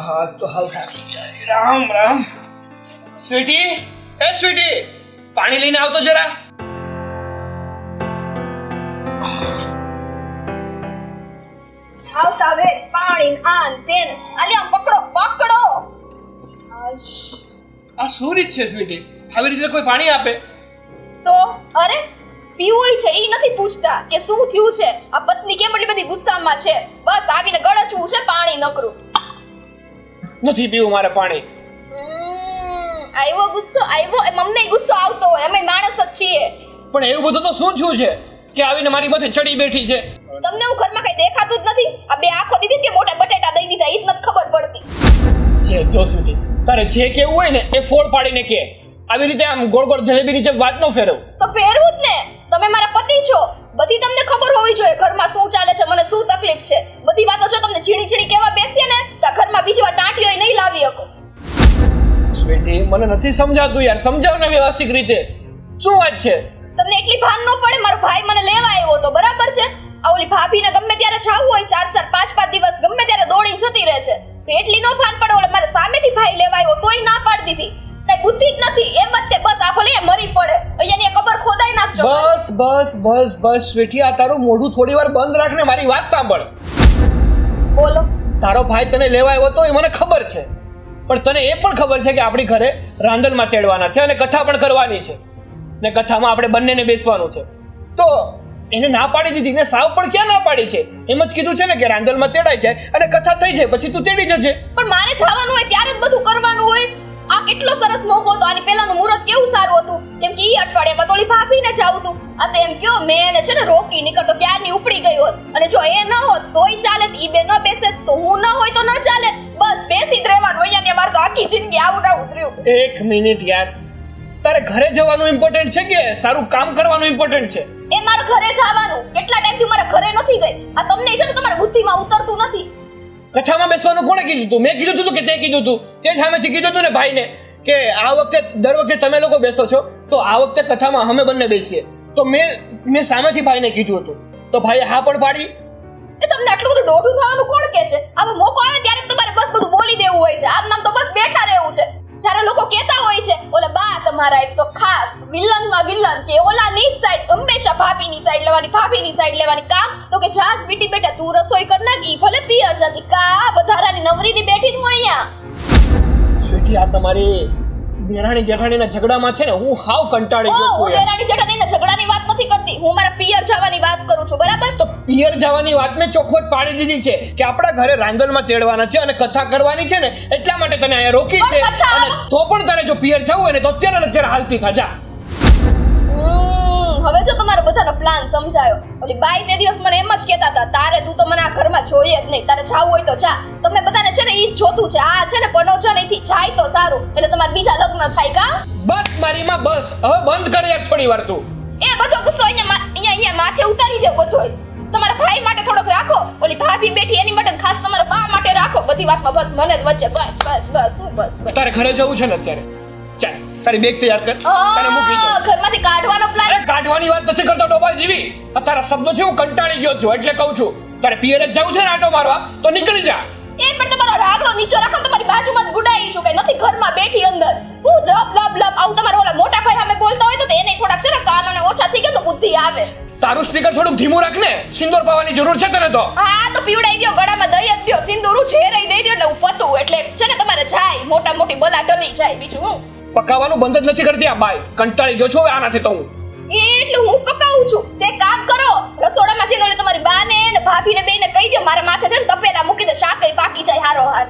હાલ તો હાલ થાકી ગયા રામ રામ સ્વીટી એ સ્વીટી પાણી લઈને આવતો જરા આવતા હવે પાણી આન તેન અલ્યા પકડો પકડો આ શું રીત છે સ્વીટી? આવી રીતે કોઈ પાણી આપે? તો અરે પીવું છે એ નથી પૂછતા કે શું થયું છે? આ પત્ની કેમ એટલી બધી ગુસ્સામાં છે? બસ આવીને ગળચવું છે પાણી નકરું. નથી પીવું મારે પાણી. આવ્યો ગુસ્સો આવ્યો એમ અમને ગુસ્સો આવતો હોય અમે માણસ જ છીએ. પણ એવું બધું તો શું છું છે કે આવીને મારી માથે ચડી બેઠી છે? તમને હું ઘરમાં કઈ દેખાતું જ નથી? આ બે આંખો દીધી કે મોટા બટેટા દઈ દીધા એ જ નથી ખબર પડતી. છે જો સુધી. તારે જે કેવું હોય ને એ ફોડ પાડીને કે. આવી રીતે આમ ગોળ ગોળ જલેબીની જેમ વાત નો ફેરવ. તો ફેરવું જ ને. તમે મારા પતિ છો. બધી તમને ખબર હોવી જોઈએ. ઘરમાં શું ચાલે છે મને શું તકલીફ છે? બધી વાતો જો તમને ઝીણી ઝીણી કેવા બેસીએ ને ઘરમાં બીજી વાર ટાંટીઓ નહીં લાવી શકો. સ્વીટી મને નથી સમજાતું યાર. સમજાવ ને વ્યવસ્થિત રીતે. શું વાત છે? તમને એટલી ભાન ન પડે? મારો ભાઈ મને લેવા આવ્યો તો બરાબર છે? આ ઓલી ભાભીને ગમે ત્યારે છાવું હોય ચાર ચાર પાંચ પાંચ દિવસ ગમે ત્યારે દોડી જતી રહે છે. તો એટલી નો ભાન પડે ઓલા મારે સામેથી ભાઈ લેવા આવ્યો તોય ના પાડી દીધી. કઈ બુદ્ધિ જ નથી. એમ જ તે બસ આ ભલે મરી પડે. અહીંયાની કબર ખોદાઈ નાખજો. બસ બસ બસ બસ સ્વીટી આ તારું મોઢું થોડી વાર બંધ રાખને મારી વાત સાંભળ. બોલો. તારો ભાઈ તને લેવા આવ્યો તો એ મને ખબર છે. પણ તને એ પણ ખબર છે કે આપણી ઘરે રાંદલમાં ચડવાના છે અને કથા પણ કરવાની છે. ને કથામાં આપણે બંનેને બેસવાનું છે. તો એને ના પાડી દીધી ને સાવ પણ ક્યાં ના પાડી છે? એમ જ કીધું છે ને કે રાંદલમાં તેડાય છે અને કથા થઈ જાય, પછી તું તેડી જજે. પણ મારે જવાનું હોય ત્યારે જ બધું કરવાનું કેટલો સરસ મોકો હતો. આની પહેલાનું મુહૂર્ત કેવું સારું હતું? કેમ કે ઈ અઠવાડિયામાં થોડી ભાભીને જાવું હતું આ તો એમ કયો મેં એને છે ને રોકી નીકળતો ક્યારની ઉપડી ગઈ હોત? અને જો એ ન હોત તોય ચાલે ઈ બે ન બેસે તો હું ન હોય તો ન ચાલે. બસ બેસી જ રહેવાનું. અહીંયા ને મારે તો આખી જિંદગી આવું ના ઉતર્યું એક મિનિટ યાર. તારે ઘરે જવાનું ઇમ્પોર્ટન્ટ છે કે સારું કામ કરવાનું ઇમ્પોર્ટન્ટ છે? એ મારે ઘરે જવાનું. કેટલા ટાઈમથી મારા ઘરે નથી ગઈ? આ તમને છે ને તમારા બુદ્ધિમાં ઉતરતું નથી. કથામાં બેસવાનું કોણે કીધું તું? મેં કીધું તું કે તે કીધું તું. તે જ સામેથી કીધું તું ને ભાઈને. કે આ વખતે, દર વખતે તમે લોકો બેસો છો, તો આ વખતે કથામાં અમે બંને બેસીએ. તો મેં મેં સામેથી ભાઈને કીધું હતું. તો ભાઈએ હા પણ પાડી. એ તમને આટલું બધું દોઢું થવાનું કોણ કે છે? હવે મોકો આવે ત્યારે તમારે બસ બધું બોલી દેવું હોય છે. આમ નામ તો બસ બેઠા રહેવું છે. જ્યારે લોકો કહેતા હોય છે, ઓલે બા, તમારા એક તો ખાસ વિલનમાં વિલન કે ઓલાની જ સાઈડ હંમેશા ભાભીની સાઈડ લેવાની, ભાભીની સાઈડ લેવાની કામ. તો કે જા સ્વીટી બેટા, તું રસોઈ કર નાખી, ભલે પિયર જતી, કા વધારાની નવરીની બેઠી જ હું અહીંયા. સ્વીટી આ તમારી દેરાણી જેઠાણીના ઝઘડામાં છે ને હું હાવ કંટાળી ગયો છું દેરાણી જેઠાણીના ઝઘડાની વાત નથી કરતી. હું મારા પિયર જવાની વાત કરું છું બરાબર? તો પિયર જવાની વાત મેં ચોખવટ પાડી દીધી છે કે આપણા ઘરે રાંદલમાં તેડવાના છે અને કથા કરવાની છે ને એટલા માટે તને અહીંયા રોકી છે. અને તો પણ તારે જો પિયર જવું હોય ને તો અત્યારે અત્યારે હાલતી થા જા. હવે બધાનો પ્લાન સમજાયો. ઓલી બાઈ તે દિવસ મને એમ જ કહેતા હતા તારે તું તો મને આ ઘરમાં જોઈએ જ નહીં. તારે જાવું હોય તો જા. તમે બધાને છે ને ઈ જ જોતું છે. આ છે ને પનો છે ને એથી જાય તો સારું. એટલે તમારે બીજા લગ્ન થાય કા? બસ મારી માં બસ. હવે બંધ કર યાર થોડી વાર તું. એ બધો ગુસ્સો અહીંયા અહીંયા અહીંયા માથે ઉતારી દે બધો. તમારા ભાઈ માટે થોડોક રાખો. ઓલી ભાભી બેઠી એની માટે ખાસ તમારા બા માટે રાખો. બધી વાતમાં બસ મને જ વચ્ચે બસ બસ બસ હું બસ બસ. તારે ઘરે જવું છે ને અત્યારે? ચાલ. તારી બેગ તૈયાર કર. તને મૂકી આ, ઘરમાંથી કાઢવાનો પ્લાન કાઢવાની વાત નથી કરતો ડોબા જીવી. તારા શબ્દો છે હું કંટાળી ગયો છું એટલે કહું છું. તારે પિયર જ જવું છે ને આટો મારવા તો નીકળી જા. એ પણ તમારો રાગલો નીચો રાખો તમારી બાજુમાં જ ગુડાઈ છું કઈ નથી ઘરમાં બેઠી અંદર. હું લબ લબ લબ આવું તમારા ઓલા મોટા ભાઈ સામે બોલતા હોય તો એને થોડાક છે ને કાનોને ઓછા થઈ ગયા તો બુદ્ધિ આવે. તારું સ્પીકર થોડુંક ધીમું રાખ ને. સિંદૂર પાવાની જરૂર છે તને તો. હા તો પીવડાઈ દો ગળામાં દઈ પકાવવાનું બંધ જ નથી કરતી આ બાઈ. કંટાળી ગયો છું હવે આનાથી તો હું. એટલે હું પકાવું છું. તે કામ કરો. રસોડામાં જઈને ઓલી તમારી બાને ને ભાભીને બેને કહી દો મારા માથે છે ને તપેલા મૂકી દે શાકઈ પાકી જાય હારો હાર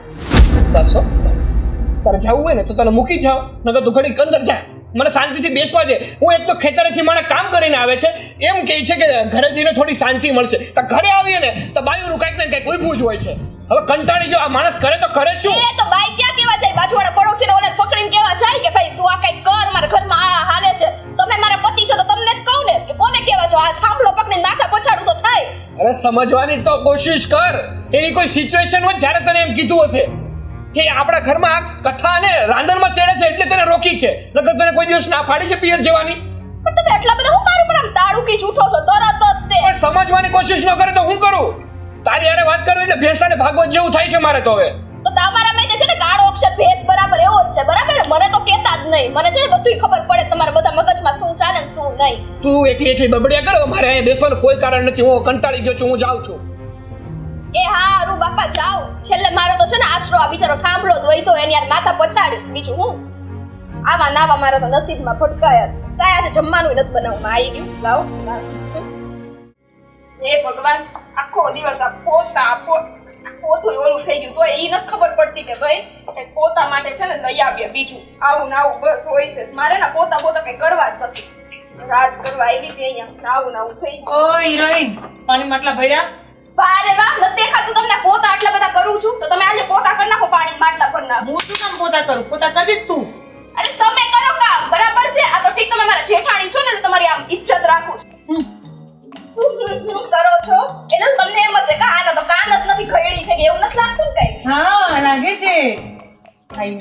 બસો તારે જવું હોય ને તો તને મૂકી જાવ નકર તું ઘડીક અંદર જા. મને શાંતિથી બેસવા દે. હું એક તો ખેતરેથી મારા કામ કરીને આવે છે. એમ કહે છે કે ઘરે જઈને થોડી શાંતિ મળશે. તો ઘરે આવીએ ને તો બાયુનું કાંઈક ને કંઈક ઉભું જ હોય છે. હવે કંટાળી ગયો. આ માણસ કરે તો કરે શું એ તો બાઈ ક્યાં જાય બાજુવાળા પડોશીને ઓલે પકડીને કેવા જાય કે ભાઈ તું આ કઈ કર મારા ઘરમાં આ હાલે છે. તમે મારા પતિ છો તો તમને જ કહું ને કે કોને કેવા છો? આ થાંભલો પકડીને માથા પછાડું તો થાય. અરે સમજવાની તો કોશિશ કર. એવી કોઈ સિચ્યુએશન હોય જ્યારે તને એમ કીધું હશે કે આપણા ઘરમાં કથા ને રાંદલમાં ચડે છે એટલે તને રોકી છે. નકર તને કોઈ દિવસ ના પાડી છે પિયર જવાની? પણ તમે એટલા બધા હું મારું પર આમ તાળુકી છૂટો છો? તરત જ તે. પણ સમજવાની કોશિશ ન કરે તો હું કરું? તારી યારે વાત કરું એટલે ભેંસાને ભાગવત જેવું થાય છે મારે તો હવે. અક્ષર ભેદ બરાબર એવો જ છે બરાબર? મને તો કહેતા જ નહીં. મને છે ને બધુંય ખબર પડે તમારા બધા મગજમાં શું ચાલે ને શું નહીં. તું એકલી એકલી બબડિયા કરો મારે અહીંયા બેસવાનું કોઈ કારણ નથી. હું કંટાળી ગયો છું હું જાઉં છું. એ હા હારું બાપા જાઓ. છેલ્લે મારો તો છે ને આશરો આ બિચારો થાંભલો હોય તો એની યાર માથા પછાડીશ. બીજું હું? આવા નાવા મારા તો નસીબમાં ફટકાયા કાયા છે જમવાનું નથી બનાવવામાં. આવી ગયું? લાવો બસ. હે ભગવાન આખો દિવસ આ પોતા પો- પોતું ઓલું થઈ ગયું. તો એ નથી ખબર પડતી કે ભાઈ કે પોતા માટે છે ને લઈ આવીએ બીજું. આવું ને આવું બસ હોય છે. મારે ના પોતા પોતા કઈ કરવા જ નથી. રાજ કરવા આવી હતી અહીંયા. ને આવું ને આવું થઈ ગયું. ઓ હિરોઈન પાણી માટલા ભર્યા? બારે વાહ ન દેખાતું તમને પોતા આટલા બધા કરું છું? તો તમે આજે પોતા કરી નાખો પાણી માટલા પર નાખો. હું શું કામ પોતા કરું? પોતા કરજે તું. અરે તમે કરો કામ. બરાબર છે? આ તો ઠીક તમે મારા જેઠાણી છો ને તમારી આઈ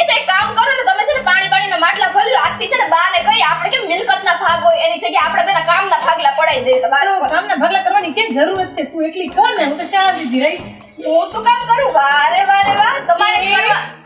એ તો એક કામ કરો ને, તમે છે ને પાણી પાણીના માટલા ભર્યો આજથી છે ને બા ને કહી આપણે કેમ મિલકતના ભાગ હોય, એની જગ્યાએ આપણે બેના કામના ભાગલા પડાઈ દઈએ. તો પર. કામના ભાગલા કરવાની કેમ જરૂરત છે? તું એકલી કર ને, હું તો શાંતિથી રહી હું શું કામ કરું? વારે વારે વાહ તમારે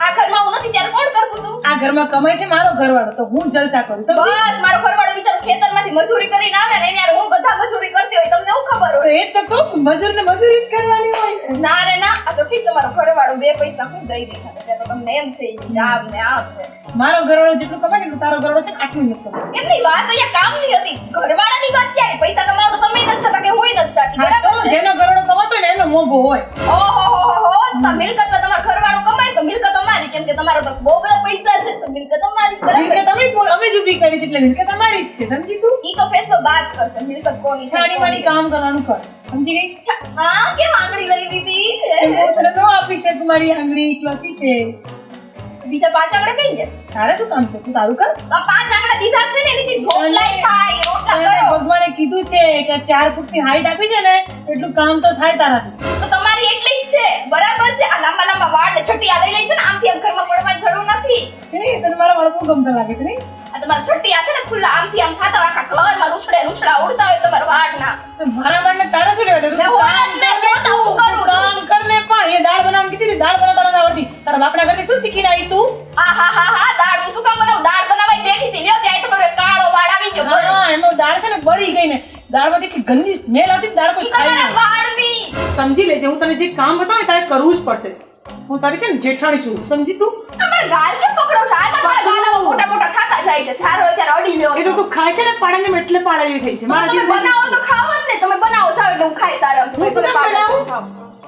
આ ઘરમાં હું નથી ત્યારે કોણ કરતું તું? આ ઘરમાં કમાય છે મારો ઘરવાળો તો હું જલસા કરું. તો બસ મારો ઘરવાળો બિચારો ખેતરમાંથી મજૂરી કરીને આવે ને એને યાર હું બધા મજૂરી કરતી હોય તમને શું ખબર હોય? એ જ તો કહું છું મજૂર ને મજૂરી જ કરવાની હોય ના. રે ના. આ તો ઠીક તમારો ઘરવાળો બે પૈસા હું દઈ તો તમને એમ થઈ ગયું આમ ને આમ ને. મારો ઘરવાળો જેટલું કમાય ને એટલું તારો ઘરવાળો છે ને આટલું નથી કમાતો. એમની વાત અહીંયા કામની હતી. ઘરવાળાની વાત ક્યાંય? પૈસા કમાવો તો તમે નથી છતાં કે હું નથી છતી હા બરાબર તો છે? જેનો ઘરવાળો કમાતો હોય ને એનો મોભો હોય. ઓહો તમારો ઘરવાળો કમાય તો મિલકત અમારી કેમ કે તમારો તો બહુ બધા પૈસા છે તો મિલકત અમારી બરાબર? મિલકત અમે જ અમે જ ઊભી કરી છે એટલે મિલકત અમારી જ છે સમજી તું? ઈ તો ફેસલો બાજ કરશે મિલકત કોની છે છાની કામ કરવાનું કર સમજી ગઈ? હા કેમ આંગળી લઈ લીધી? હું તને ન આપી શકું મારી આંગળી એકલોતી છે. બીજા પાંચ આંગળા કઈ ગયા તારે શું કામ છે તું તારું કર. તો પાંચ આંગળા દીધા છે ને થાય રોટલા કરો. ભગવાને કીધું છે કે ચાર ફૂટની હાઈટ આપી છે ને એટલું કામ તો થાય તારાથી. બરાબર છે? આ લાંબા લાંબા વાળ ને છટિયા લઈ છે ને. આમથી આમ ઘરમાં પડવાની જરૂર નથી. કે તને મારા વાળ બહુ ગમતા લાગે છે નહીં? આ તમારા છટિયા છે ને ખુલ્લા આમથી આમ થાતા આખા ઘરમાં રૂછડે રૂછડા ઉડતા હોય તમારા વાળ ના મારા વાળને તારે શું લેવા દે વાળ ને હું. કરું કામ ને પણ એ દાળ બનાવવાની કીધી હતી, દાળ બનાવતા નથી આવડતી. તારા બાપના ઘરે શું શીખીને આવી તું? આ હા હા હા દાળ હું શું કામ બનાવું? દાળ બનાવવા બેઠી હતી લ્યો ત્યાં તમારો કાળો વાળ આવી ગયો. હા એનો દાળ છે ને બળી ગઈ ને. દાળમાંથી એટલી ગંદી સ્મેલ આવતી દાળ કોઈ ઈ સમજી લેજે હું તને જે કામ બતાવું ને તારે કરવું જ પડશે. હું તારી છે ને જેઠાણી છું સમજી તું? અમાર ગાલ કે પકડો છો? આ મારા ગાલા મોટા મોટા ખાતા જાય છે છારો અત્યારે અડી લ્યો એ તો તું ખાય છે ને પાડે ને એટલે પાડા જેવી થઈ છે. મારા જેવી બનાવો તો ખાવ જ ને તમે બનાવો છો એટલે હું ખાઈશ આરામથી. હું શું કામ બનાવું?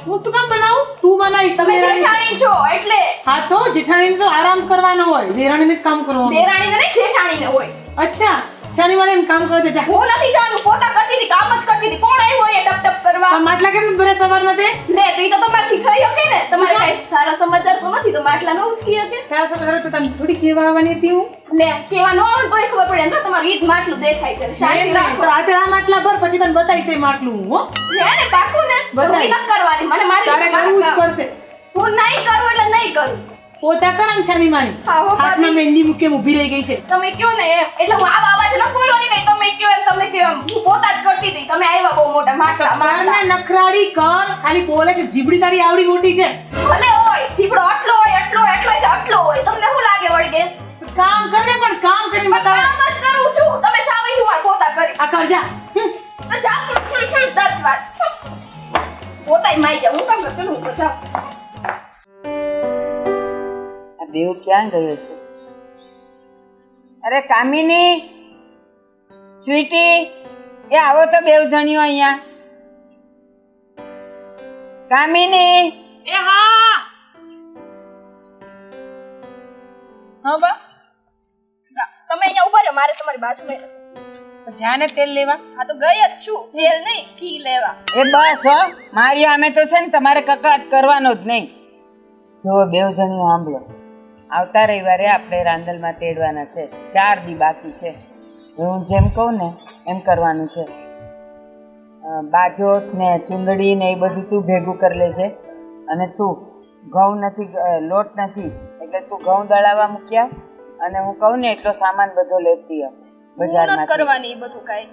હું શું કામ બનાવું? તું બનાવીશ તમે જેઠાણી છો એટલે હા તો જેઠાણીને તો આરામ કરવાનો હોય દેરાણીને જ કામ કરવાનું. દેરાણીને નહીં જેઠાણીને હોય. અચ્છા. છાની માને એમ કામ કરવા દે જા. હું નથી જવાનું પોતા કરતી હતી કામ જ કરતી હતી. કોણ આવ્યું હોય એ ટપ ટપ કરવા માટલા કેમ ભરે સવારના તે લે તો ઈ તો તમારથી થઈ શકે ને. તમારે કઈ સારા સમાચાર તો નથી તો માટલા ન ઉચકી શકે? સારા સમાચાર તો તમે થોડી કેવા આવવાની હતી હું. લે કેવા ન આવે તોય ખબર પડે તો તમારું ઈદ માટલું દેખાય છે. શાંતિ રાખો તો આજે આ માટલા ભર પછી તને બતાવીશ એ માટલું હું લે ને પાકું ને. બતાવી કરવાની મને મારી તારે કરવું જ પડશે. હું નહીં કરું એટલે નહીં કરું. પોતા કર આમ છાની માની? હાથમાં મહેંદી મૂકે ઊભી રહી ગઈ છે. તમે કયો ને એટલે હું આવા છે ન બોલવાની નહીં. તમે કયો એમ તમે કયો હું પોતા જ કરતી હતી. તમે આવ્યા બહુ મોટા માટલા માટલા. નખરાડી કર ખાલી બોલે છે જીબડી તારી આવડી મોટી છે. ભલે હોય જીબડો આટલો હોય એટલો એટલો આટલો હોય તમને શું લાગે વળી કે કામ કર ને પણ કામ કરીને પણ કામ જ કરું છું. તમે ચાવી હું માર પોતા કરી આ કર જા. તો જા હમ, હમ, હમ, દસ વાર. પોતાય માઈ જા હું કામ કરું? છું હું તો આ દેવ ક્યાં ગયો છે? અરે કામિની સ્વીટી એ આવો તો બેવ જણ્યો અહીંયા. કામિની. એ હા. હા બા. તમે અહીંયા ઊભા રહ્યો મારે તમારી બાજુમાં તો જાને તેલ લેવા? આ તો ગઈ જ છું. તેલ નહીં ઘી લેવા. એ બસ હો. મારી સામે તો છે ને તમારે કકડાટ કરવાનો જ નહીં. જો બેવ જણ્યો સાંભળો આવતા રવિવારે આપણે રાંદલમાં તેડવાના છે. ચાર દી બાકી છે. હું જેમ કહું ને એમ કરવાનું છે. બાજોટ ને ચૂંદડી ને એ બધું તું ભેગું કરી લેજે. અને તું ઘઉં નથી લોટ નથી એટલે તું ઘઉં દળાવવા મૂક્યા. અને હું કહું ને એટલો સામાન બધો લેતી હું કરવાની બધું કાંઈ.